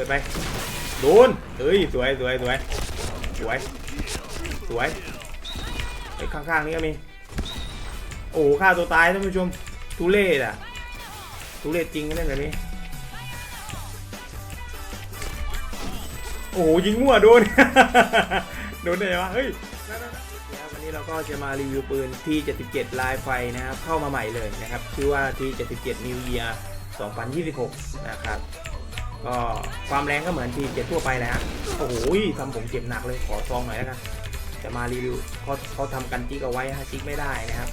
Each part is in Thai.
ปิดไปโดนเฮ้ยสวยสวยสวยสวยสวยไอ้ข้างๆนี่ก็มีโอ้โหฆ่าตัวตายท่านผู้ชมทุเรศอะทุเรศจริงกันเล่นแบบนี้โอ้โหยิงมั่วโดนโดนได้ไงวะเฮ้ยววันนี้เราก็จะมารีวิวปืนที่ 77 ลายไฟนะครับ เข้ามาใหม่เลยนะครับ ชื่อว่าที่ 77 New Year 2026 นะครับ ก็ความแรงก็เหมือนทีเจ็ดทั่วไปแหละโอ้โหทำผมเจ็บหนักเลยขอซองหน่อยแล้วกันจะมารีวิวเขาเขาทำกันจิกเอาไว้ฮะจิกไม่ได้นะครับ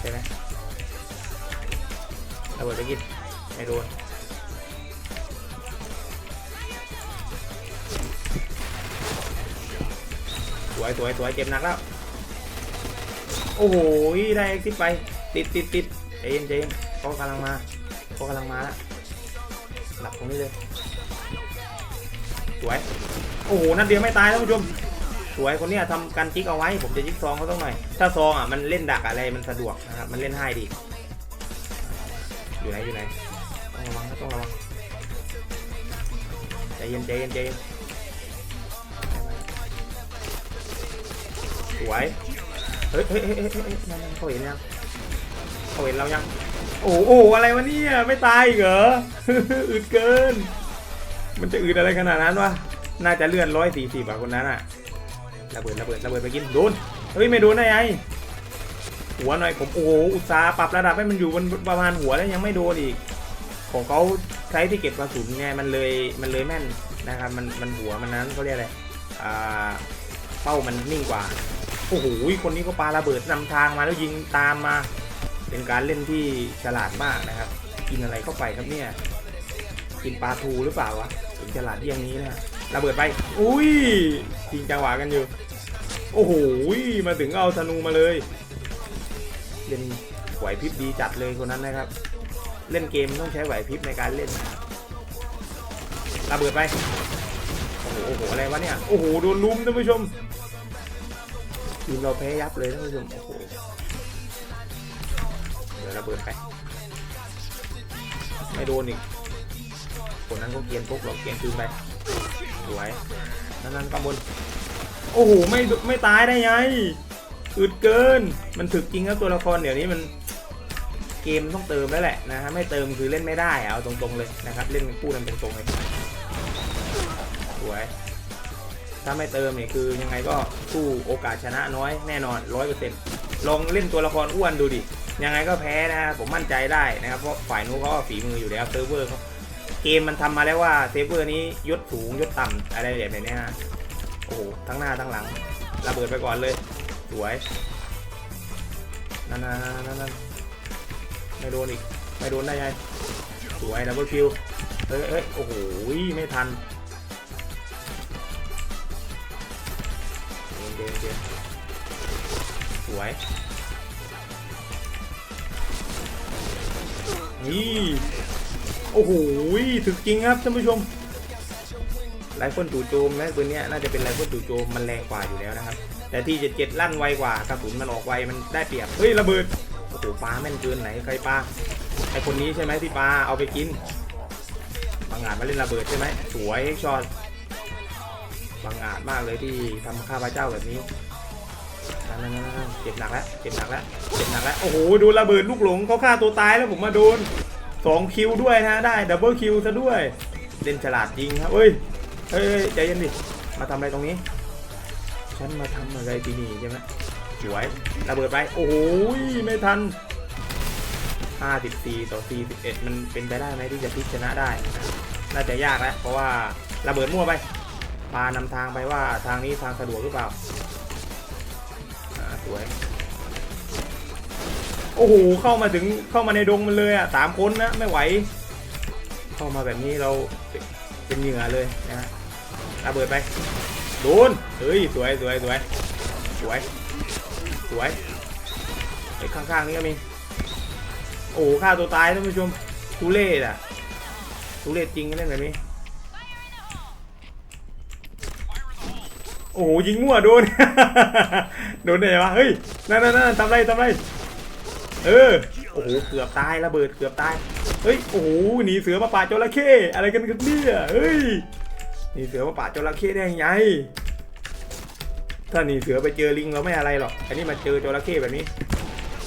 ใช่ไหมระเบิดไปกินไม่โดนสวยสวยสวยเจ็บหนักแล้ว โอ้โหได้เอ็กซิปไป ติดติดติดเจนเจนเขากำลังมาเขากำลังมาแล้ว หลับตรงนี้เลยสวยโอ้โหนัดเดียวไม่ตายท่านผู้ชมสวยคนเนี้ยทำกันจิกเอาไว้ผมจะจิกซองเขาต้องหน่อย ถ้าซองอะมันเล่นดักอะไรมันสะดวกนะครับมันเล่นให้ดี อยู่ไหนอยู่ไหนต้องระวังนะต้องระวังใจเย็นใจเย็นใจเย็นสวยเฮ้ยเฮ้ยเฮ้ยเฮ้ยเฮ้ยนั่นนั่นเขาเห็นยังเขาเห็นเรายัง โอ้โหอะไรวะเนี่ยไม่ตายเหรออึดเกิน มันจะอึดอะไรขนาดนั้นวะน่าจะเลื่อนร้อยสี่สิบอะคนนั้นอะระเบิดระเบิดระเบิดไปกินโดนเฮ้ยไม่โดนได้ไงหัวหน่อยผมโอ้โหอุตสาห์ปรับระดับให้มันอยู่บนประมาณหัวแล้วยังไม่โดนอีก ของเขาใช้ที่เก็บกระสุนไงมันเลยมันเลยแม่นนะครับมันมันหัวมันนั้นเขาเรียกอะไรอ่าเป้ามันนิ่งกว่าโอ้โหคนนี้ก็ปาระเบิดนำทางมาแล้วยิงตามมา เป็นการเล่นที่ฉลาดมากนะครับ กินอะไรเข้าไปครับเนี่ย กินปลาทูหรือเปล่าวะถึงฉลาดเยี่ยงนี้นะระเบิดไป อุ้ยจริงจังหวะกันอยู่ โอ้โหมาถึงเอาธนูมาเลย เล่นไหวพริบดีจัดเลยคนนั้นนะครับ เล่นเกมต้องใช้ไหวพริบในการเล่นระเบิดไป โอ้โหโอ้โห อะไรวะเนี่ย โอ้โห โดนลุมท่านผู้ชมทีมเราแพ้ยับเลยท่านผู้ชม โอ้โห ดี๋ยวระเบิดไป ไม่โดนอีกคนนั้นก็เกียนพวกเราเกียนคืนไปสวยนั่นนั่นข้างบน โอ้โห ไม่ไม่ตายได้ไงอึดเกิน มันถึกจริงครับตัวละครเดี๋ยวนี้มันเกมต้องเติมแล้วแหละนะฮะ ไม่เติมคือเล่นไม่ได้เอาตรงๆเลยนะครับ เล่นพูดกันเป็นตรงเลยสวย ถ้าไม่เติมเนี่ยคือยังไงก็สู้โอกาสชนะน้อยแน่นอนร้อยเปอร์เซ็นต์ลองเล่นตัวละครอ้วนดูดิ ยังไงก็แพ้นะผมมั่นใจได้นะครับเพราะฝ่ายนู้นเขาก็ฝีมืออยู่แล้วเซิร์ฟเวอร์เขาเกมมันทำมาแล้วว่าเซิร์ฟเวอร์นี้ยศสูงยศต่ำอะไรแบบนี้นะโอ้โหทั้งหน้าทั้งหลังระเบิดไปก่อนเลย สวยนั่นนั่นนั่นไม่โดนอีกไม่โดนได้ไงสวยดับเบิลคิวเฮ้ยเฮ้ยโอ้โหไม่ทันเดนเดนเดนสวย นี่โอ้โหถึกจริงครับท่านผู้ชมไรเฟิลจู่โจมนะปืนเนี้ยน่าจะเป็นไรเฟิลจู่โจมมันแรงกว่าอยู่แล้วนะครับ แต่ที่เจ็ดเจ็ดลั่นไวกว่ากระสุนมันออกไวมันได้เปรียบเฮ้ยระเบิดโอ้โหปลาแม่นเกินไหนใครปลาไอคนนี้ใช่ไหมที่ปลาเอาไปกินบางอาจมาเล่นระเบิดใช่ไหมสวยช็อตบางอาจมากเลยที่ทำข้าพเจ้าแบบนี้ นั่นๆๆๆเจ็บหนักแล้วเจ็บหนักแล้วเจ็บหนักแล้วโอ้โหโดนระเบิดลูกหลงเขาฆ่าตัวตายแล้วผมมาโดนสองคิวด้วยนะได้ดับเบิลคิวซะด้วยเล่นฉลาดจริงครับเฮ้ยเฮ้ยใจเย็นดิมาทำอะไรตรงนี้ ฉันมาทำอะไรที่นี่ใช่ไหมสวยระเบิดไปโอ้โหไม่ทัน54ต่อ41 มันเป็นไปได้ไหมที่จะพลิกชนะได้ น่าจะยากแล้วเพราะว่าระเบิดมั่วไปปานำทางไปว่าทางนี้ทางสะดวกหรือเปล่า วยโอ้โหเข้ามาถึงเข้ามาในดงมันเลยอะสามคนนะไม่ไหว เข้ามาแบบนี้เราเป็นเหยื่อเลยนะฮะระเบิดไปโดนเฮ้ยสวยสวยสวยสวยสวยไอ้ข้างๆนี่ก็มีโอ้ฆ่าตัวตายท่านผู้ชมทุเรศอะทุเรศจริงเล่นแบบนี้ อ้โหยิงมั่วโดน โดนได้วะเฮ้ยนั่นนั่นทำไรทำไรเออโอ้โหเกือบตายระเบิดเกือบตายเฮ้ยโอ้โหหนีเสือมาป่าจระเข้อะไรกันกันเนี่ยเฮ้ยหนีเสือมาป่าจระเข้ได้ยังไงถ้าหนีเสือไปเจอลิงเราไม่อะไรหรอกอันนี้มาเจอจระเข้แบบนี้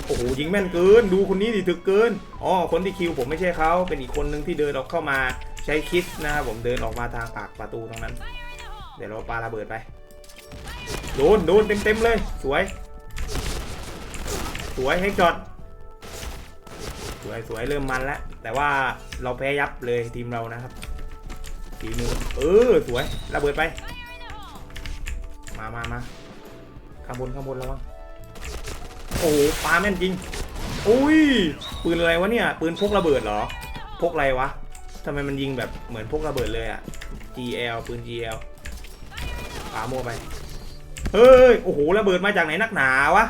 โอ้โหยิงแม่นเกินดูคนนี้ดิถึกเกินอ๋อคนที่คิวผมไม่ใช่เขาเป็นอีกคนนึงที่เดินออกเข้ามาใช้คิดนะครับผมเดินออกมาทางปากประตูตรงนั้น เดี๋ยวเราปาระเบิดไป โดนโดนเต็มเต็มเลย สวย สวยเฮกจอดสวยสวยเริ่มมันแล้ว แต่ว่าเราแพ้ยับเลยทีมเรานะครับทีมือเออสวยระเบิดไป มามามาข้างบนข้างบนระวังโอ้ปลาแม่นจริงอุ้ยปืนอะไรวะเนี่ย ปืนพกระเบิดเหรอ พกอะไรวะทำไมมันยิงแบบเหมือนพกระเบิดเลยอะ GL ปืน GL ปาโมวไป เฮ้ย โอ้โหระเบิดมาจากไหนนักหนาวะ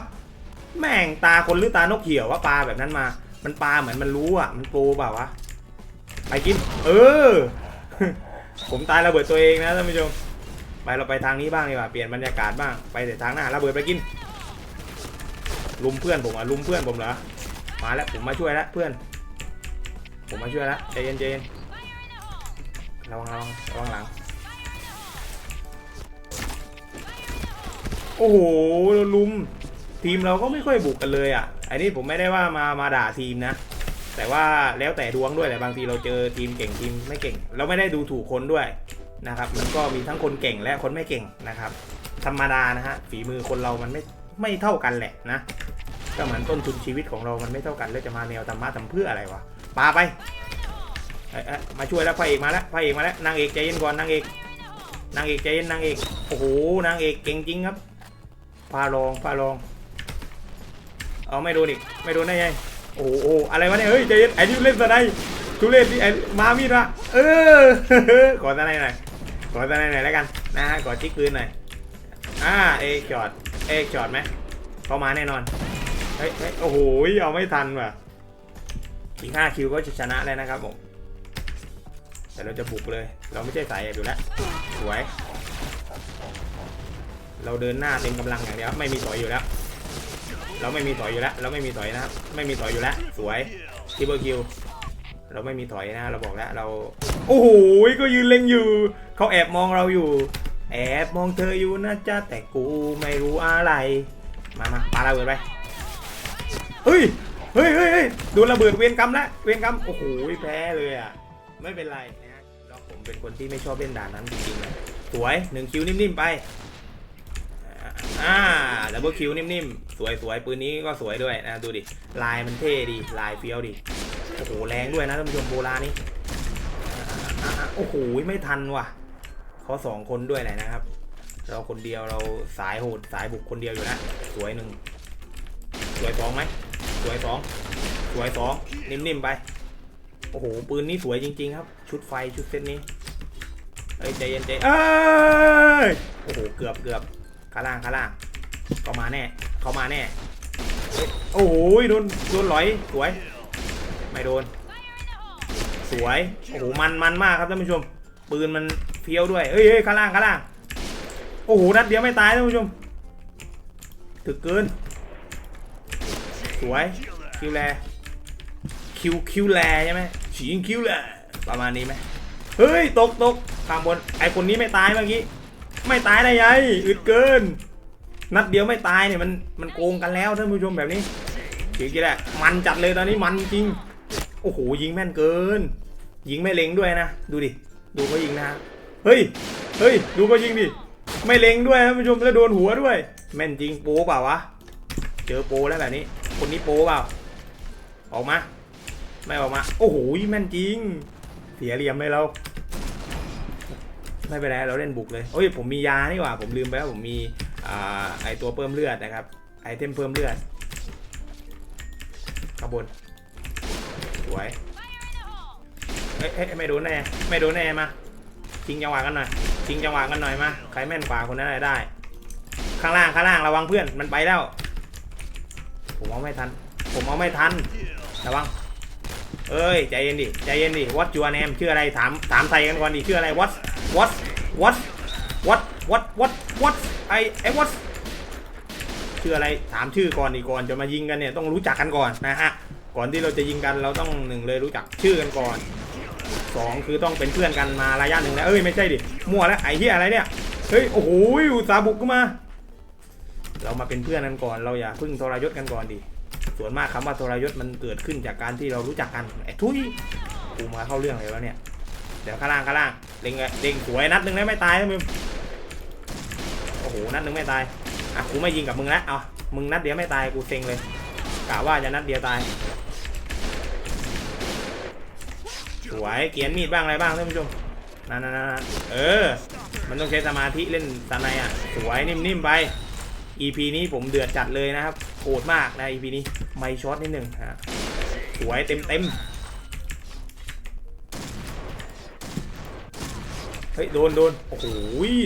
แม่งตาคนหรือตานกเหี่ยววะปลาแบบนั้นมา มันปลาเหมือนมันรู้อะ มันโปรเปล่าวะ ไปกิน เออ ผมตายระเบิดตัวเองนะท่านผู้ชม ไปเราไปทางนี้บ้างดีกว่า เปลี่ยนบรรยากาศบ้าง ไปแต่ทางหน้าระเบิดไปกิน ลุมเพื่อนผมอะ ลุมเพื่อนผมเหรอ มาแล้วผมมาช่วยแล้วเพื่อน ผมมาช่วยแล้วใจเย็นใจเย็นระวังระวังระวังหลัง โอ้โหลุม ทีมเราก็ไม่ค่อยบุกกันเลยอะ อันนี้ผมไม่ได้ว่ามามาด่าทีมนะ แต่ว่าแล้วแต่ดวงด้วยแหละบางทีเราเจอทีมเก่งทีมไม่เก่ง เราไม่ได้ดูถูกคนด้วยนะครับ มันก็มีทั้งคนเก่งและคนไม่เก่งนะครับ ธรรมดานะฮะฝีมือคนเรามันไม่ไม่เท่ากันแหละนะก็เหมือนต้นทุนชีวิตของเรามันไม่เท่ากันแล้วจะมาแนวธรรมะทำเพื่ออะไรวะปาไปเอ้ยเอ้ยมาช่วยแล้วพระเอกมาแล้วพระเอกมาแล้วนางเอกใจเย็นก่อนนางเอกนางเอกใจเย็นนางเอกโอ้โหนางเอกเก่งจริงครับ พาลองพาลอง เอาไม่โดนอีก ไม่โดนได้ไง โอ้โหอะไรวะเนี่ย เฮ้ยใจเย็นไอ้นี่เล่นสไนทุเรศนี่ไอ้มามีดละเออ ขอสไนหน่อย ขอสไนหน่อยแล้วกัน นะฮะ ขอจิกปืนหน่อย อ่า เอจอด เอจอดไหมเข้ามาแน่นอนเฮ้ยเฮ้ยโอ้โห เอาไม่ทันว่ะ อีกห้าคิวก็จะชนะแล้วนะครับผมแต่เราจะบุกเลย เราไม่ใช่สายแอบอยู่แล้ว สวย เราเดินหน้าเต็มกำลังอย่างเดียวไม่มีถอยอยู่แล้ว เราไม่มีถอยอยู่แล้ว เราไม่มีถอยนะครับไม่มีถอยอยู่แล้ว สวยทิเปอร์คิวเราไม่มีถอยนะเราบอกแล้วเราโอ้โหก็ยืนเล็งอยู่เขาแอบมองเราอยู่ แอบมองเธออยู่นะจ๊ะแต่กูไม่รู้อะไรมามาปาระเบิดไปเฮ้ยเฮ้ยเฮ้ยเฮ้ยโดนระเบิดเวรกรรมแล้วเวรกรรมโอ้โหแพ้เลยอะไม่เป็นไรนะแล้วผมเป็นคนที่ไม่ชอบเล่นด่านนั้นจริงๆเลยสวยหนึ่งคิวนิ่มๆไป อ่าดับเบิลคิวนิ่มๆ สวยสวยปืนนี้ก็สวยด้วยนะดูดิ ลายมันเท่ดี ลายเฟี้ยวดีโอ้โหแรงด้วยนะท่านผู้ชมโบราณนี่โอ้โหไม่ทันว่ะเขาสองคนด้วยแหละนะครับ เราคนเดียวเราสายโหดสายบุกคนเดียวอยู่แล้วสวยหนึ่งสวยสองไหมสวยสองสวยสองนิ่มๆไปโอ้โหปืนนี้สวยจริง ๆ ครับ ชุดไฟชุดเซตนี้เอ้ยใจเย็นใจเอ้ยโอ้โหเกือบเกือบ ข้างล่างข้างล่างเขามาแน่เขามาแน่โอ้โหโดนโดนลอยสวย ไม่โดน สวยโอ้โหมันมันมากครับท่านผู้ชม ปืนมันเฟี้ยวด้วยเฮ้ยเฮ้ยข้างล่างข้างล่างโอ้โหนัดเดียวไม่ตายท่านผู้ชมถึกเกิน สวยคิวแลคิวคิวแลใช่ไหมฉีงคิวแลประมาณนี้ไหมเฮ้ยตกตกข้างบนไอคนนี้ไม่ตายเมื่อกี้ ไม่ตายได้ยัยอึดเกิน นัดเดียวไม่ตายเนี่ยมันมันโกงกันแล้วท่านผู้ชมแบบนี้ถือกี่แหละมันจัดเลยตอนนี้มันจริง โอ้โหยิงแม่นเกิน ยิงไม่เล็งด้วยนะ ดูดิ ดูเขายิงนะเฮ้ย เฮ้ย ดูเขายิงดิ ไม่เล็งด้วยท่านผู้ชมแล้วโดนหัวด้วย แม่นจริงโปเปล่าวะ เจอโปแล้วแบบนี้ คนนี้โปเปล่า ออกมา ไม่ออกมา โอ้โหแม่นจริง เสียเหลี่ยมเลยเรา ไม่เป็นไรเราเล่นบุกเลยโอ้ยผมมียานี่หว่าผมลืมไปว่าผมมีอ่าไอตัวเพิ่มเลือดนะครับไอเทมเพิ่มเลือดข้างบนสวยเฮ้ยไม่โดนแน่ไม่โดนแน่มาชิงจังหวะกันหน่อยชิงจังหวะกันหน่อยมาใครแม่นกว่าคนนั้นได้ ข้างล่างข้างล่างระวังเพื่อนมันไปแล้ว ผมเอาไม่ทัน ผมเอาไม่ทันระวังเอ้ยใจเย็นดิใจเย็นดิ what your name ชื่ออะไรถามถามไทยกันก่อนดิชื่ออะไร what what what what what what what ไอไอ what ชื่ออะไรถามชื่อก่อนดีก่อนจะมายิงกันเนี่ยต้องรู้จักกันก่อนนะฮะก่อนที่เราจะยิงกันเราต้องหนึ่งเลยรู้จักชื่อกันก่อนสองคือต้องเป็นเพื่อนกันมาระยะหนึ่งแล้วเอ้ยไม่ใช่ดิมั่วแล้วไอ้เหี้ยอะไรเนี่ยเฮ้ยโอ้โหอุตสาบุกเข้ามา เรามาเป็นเพื่อนกันก่อนเราอย่าพึ่งทรยศกันก่อนดิส่วนมากคำว่าทรยศมันเกิดขึ้นจากการที่เรารู้จักกันไอ้ทุยกูมาเข้าเรื่องเลยวะเนี่ย เดี๋ยวข้างล่างข้างล่างเล็งเล็งสวยนัดหนึ่งแล้วไม่ตายนะมึงโอ้โหนัดหนึ่งไม่ตายอะกูไม่ยิงกับมึงแล้วเอามึงนัดเดียวไม่ตายกูเซ็งเลยกะว่าจะนัดเดียวตายสวยเกียนมีดบ้างอะไรบ้างท่านผู้ชมนั่นนั่นนั่นเออ มันต้องใช้สมาธิเล่นสไนอะสวยนิ่มๆไป EP นี้ผมเดือดจัดเลยนะครับโหดมากนะ EP นี้ไม่ช็อตนิดหนึ่งฮะสวยเต็มเต็มๆ ฮ้ยโดนโดนโอ้โห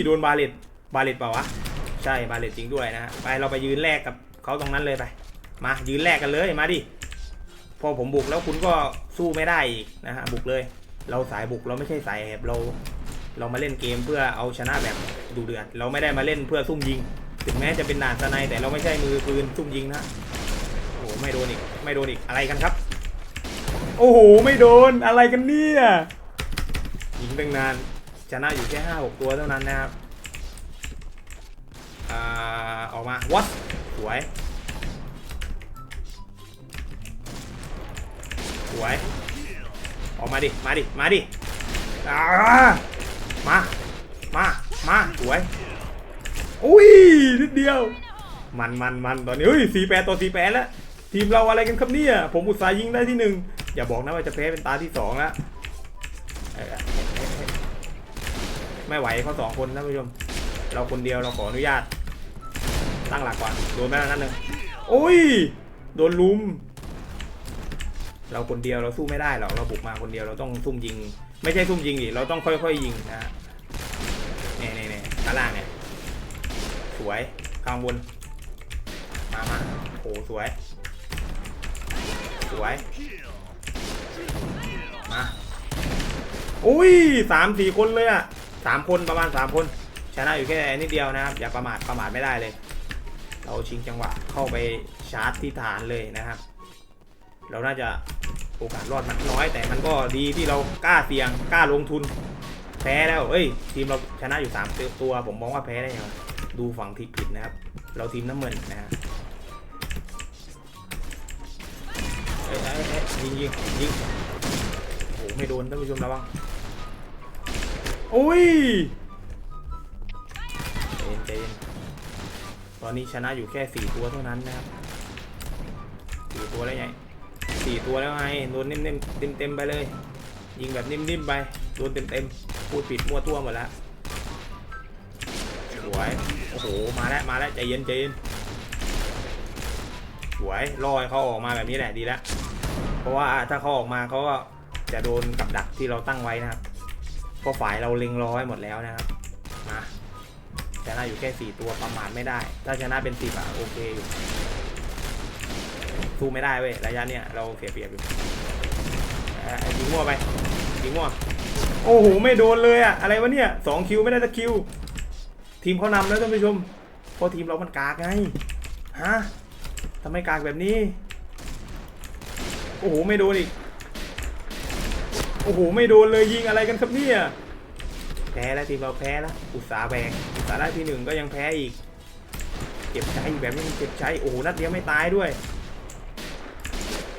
โดนบาเลตบาเลตเปล่าวะใช่บาเลตจริงด้วยนะฮะไปเราไปยืนแลกกับเขาตรงนั้นเลยไป มายืนแลกกันเลยมาดิพอผมบุกแล้วคุณก็สู้ไม่ได้อีกนะฮะบุกเลย เราสายบุกเราไม่ใช่สายแอบเรา เรามาเล่นเกมเพื่อเอาชนะแบบดูเดือดเราไม่ได้มาเล่นเพื่อซุ่มยิง ถึงแม้จะเป็นด่านสไนแต่เราไม่ใช่มือปืนซุ่มยิงนะโอ้โหไม่โดนอีกไม่โดนอีกอะไรกันครับ โอ้โหไม่โดนอะไรกันเนี่ยยิงตั้งนาน ชนะอยู่แค่ห้าหกตัวเท่านั้นนะครับอ่าออกมาวัดสวยสวยออกมาดิ มาดิ มาดิอามา มา มาสวย อุ้ย นิดเดียว มันมันมันตอนนี้เฮ้ยสี่แปดต่อสี่แปดแล้ว ทีมเราอะไรกันครับเนี่ย ผมอุตส่าห์ยิงได้ที่หนึ่งอย่าบอกนะว่าจะแพ้เป็นตาที่สองแล้ว ไม่ไหวเขาสองคนท่านผู้ชม เราคนเดียวเราขออนุญาต ตั้งหลักก่อน โดนแล้วนัดหนึ่งโอ้ย โดนลุม เราคนเดียวเราสู้ไม่ได้หรอก เราบุกมาคนเดียวเราต้องซุ่มยิง ไม่ใช่ซุ่มยิงดิ เราต้องค่อยๆยิงนะฮะเนี่ยเนี่ยเนี่ยด้านล่างเนี่ย สวย ข้างบน มามาโอ้สวย สวย มาอุ้ยสามสี่คนเลยอะ สามคนประมาณสามคน ชนะอยู่แค่นิดเดียวนะครับ อย่าประมาทประมาทไม่ได้เลย เราชิงจังหวะเข้าไปชาร์จที่ฐานเลยนะครับ เราน่าจะโอกาสรอดมันน้อยแต่มันก็ดีที่เรากล้าเสี่ยงกล้าลงทุน แพ้แล้วเอ้ย ทีมเราชนะอยู่3ตัว ผมมองว่าแพ้ได้ยังไงดูฝั่งทีผิดนะครับ เราทีมน้ำเงินนะฮะเอ้ยยิงยิงยิงโอ้โหไม่โดนท่านผู้ชมระวัง อ้ยใจเย็นใจเย็นตอนนี้ชนะอยู่แค่4ตัวเท่านั้นนะครับสี่ตัวแล้วไงสี่ตัวแล้วไงโดนนิ่มๆเต็มๆไปเลย ยิงแบบนิ่มๆไปโดนเต็มๆพูดผิดมั่วตัวหมดแล้วสวยโอ้โหมาแล้วมาแล้วใจเย็นใจเย็นสวยรอให้เขาออกมาแบบนี้แหละดีแล้วเพราะว่าถ้าเขาออกมาเขาก็จะโดนกับดักที่เราตั้งไว้นะครับ เพราะฝ่ายเราเล็งร้อไว้หมดแล้วนะครับมาชนะอยู่แค่สี่ตัวประมาทไม่ได้ ถ้าชนะเป็นสิบอะโอเคอยู่สู้ไม่ได้เว้ยระยะเนี้ยเราเสียเปรียบอยู่ยิงมั่วไปยิงมั่วโอ้โหไม่โดนเลยอะอะไรวะเนี่ยสองคิวไม่ได้สักคิว ทีมเขานำแล้วท่านผู้ชมเพราะทีมเรามันกากไงฮะทำไมกากแบบนี้ โอ้โหไม่โดนอีก โอ้โห ไม่โดนเลยยิงอะไรกันครับเนี่ย แพ้แล้วทีมเราแพ้แล้ว อุตสาแบกอุตสาได้ที่หนึ่งก็ยังแพ้อีกเจ็บใจแบบนี้เจ็บใจโอ้โหนัดเดียวไม่ตายด้วย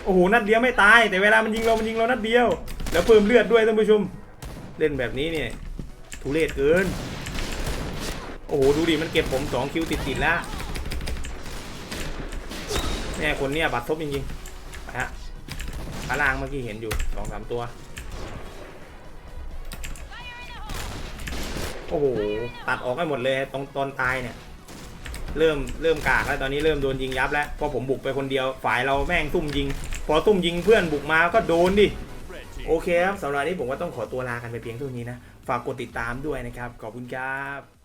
โอ้โห นัดเดียวไม่ตาย แต่เวลามันยิงเรา มันยิงเรานัดเดียว แล้วเพิ่มเลือดด้วยท่านผู้ชม เล่นแบบนี้เนี่ยทุเรศเกิน โอ้โห ดูดิ มันเก็บผมสองคิวติดติดๆแล้วเนี่ยคนเนี่ยบัตรทบจริงๆไปฮะขาล่างเมื่อกี้เห็นอยู่สองสามตัว โอ้โห ตัดออกให้หมดเลยตรงตอนตายเนี่ย เริ่มเริ่มกากแล้วตอนนี้เริ่มโดนยิงยับแล้วเพอผมบุกไปคนเดียวฝ่ายเราแม่งซุ่มยิง พอซุ่มยิงเพื่อนบุกมาก็โดนดิโอเคครับสำหรับนนี้ผมก็ต้องขอตัวลากันไปเพียงเท่านี้นะ ฝากกดติดตามด้วยนะครับ ขอบคุณครับ